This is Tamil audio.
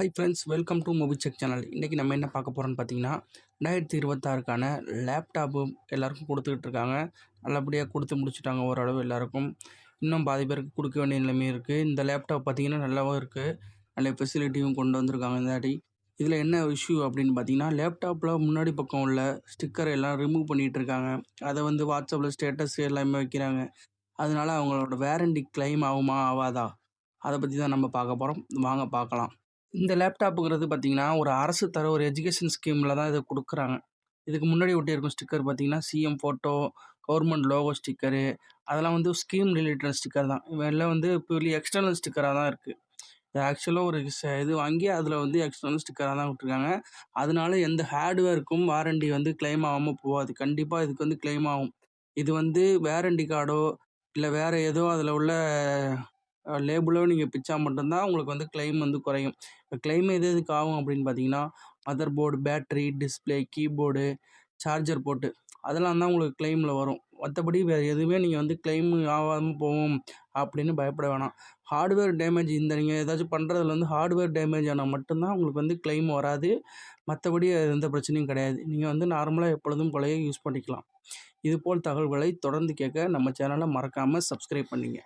Hi friends welcome to movie check channel இன்றைக்கி நம்ம என்ன பார்க்க போகிறோம்னு பார்த்தீங்கன்னா ரெண்டாயிரத்தி இருபத்தாறுக்கான லேப்டாப்பு எல்லாருக்கும் கொடுத்துக்கிட்டு இருக்காங்க. நல்லபடியாக கொடுத்து முடிச்சுட்டாங்க ஓரளவு எல்லாருக்கும். இன்னும் பாதி பேருக்கு கொடுக்க வேண்டிய நிலைமை இருக்குது இந்த லேப்டாப் பார்த்தீங்கன்னா நல்லாவும் இருக்குது நல்ல ஃபெசிலிட்டியும் கொண்டு வந்திருக்காங்க இந்தாட்டி இதில் என்ன இஷ்யூ அப்படின்னு பார்த்தீங்கன்னா லேப்டாப்பில் முன்னாடி பக்கம் உள்ள ஸ்டிக்கர் எல்லாம் ரிமூவ் பண்ணிகிட்டு இருக்காங்க. அதை வந்து வாட்ஸ்அப்பில் ஸ்டேட்டஸ் எல்லாமே வைக்கிறாங்க. அதனால அவங்களோட வேரண்டி கிளைம் ஆகுமா ஆகாதா? அதை பற்றி தான் நம்ம பார்க்க போகிறோம் வாங்க பார்க்கலாம். இந்த லேப்டாப்புங்கிறது பார்த்தீங்கன்னா ஒரு அரசு தர ஒரு எஜுகேஷன் ஸ்கீமில் தான் இதை கொடுக்குறாங்க. இதுக்கு முன்னாடி ஒட்டியிருக்கும் ஸ்டிக்கர் பார்த்தீங்கன்னா CM photo government logo sticker அதெல்லாம் வந்து ஸ்கீம் ரிலேட்டட் ஸ்டிக்கர் தான். இவெல்லாம் வந்து பியூர்லி எக்ஸ்டர்னல் ஸ்டிக்கராக தான் இருக்குது இது ஆக்சுவலாக ஒரு ச- இது வாங்கி அதில் வந்து எக்ஸ்டர்னல் ஸ்டிக்கராக தான் விட்டுருக்காங்க. அதனால எந்த ஹார்ட்வேருக்கும் வாரண்டி வந்து கிளைம் ஆகாமல் போகாது. கண்டிப்பாக இதுக்கு வந்து கிளைம் ஆகும். இது வந்து வேரண்டி கார்டோ இல்லை வேறு ஏதோ அதில் உள்ள லேபிளோ நீங்கள் பிச்சா மட்டும்தான் உங்களுக்கு வந்து கிளைம் வந்து குறையும். இப்போ கிளைம் எது எதுக்கு ஆகும் அப்படின்னு பார்த்தீங்கன்னா motherboard battery display keyboard charger போட்டு அதெல்லாம் தான் உங்களுக்கு கிளைமில் வரும். மற்றபடி வேறு எதுவுமே நீங்கள் வந்து கிளைம் ஆகாமல் போகும் அப்படின்னு பயப்பட வேணாம். ஹார்ட்வேர் டேமேஜ் இந்த நீங்கள் ஏதாச்சும் பண்ணுறதுல வந்து ஹார்ட்வேர் டேமேஜ் ஆனால் மட்டும்தான் உங்களுக்கு வந்து கிளைம் வராது. மற்றபடி எந்த பிரச்சனையும் கிடையாது. நீங்கள் வந்து நார்மலாக எப்பொழுதும் போலவே யூஸ் பண்ணிக்கலாம். இதுபோல் தகவல்களை தொடர்ந்து கேட்க நம்ம சேனலை மறக்காமல் சப்ஸ்கிரைப் பண்ணிங்க.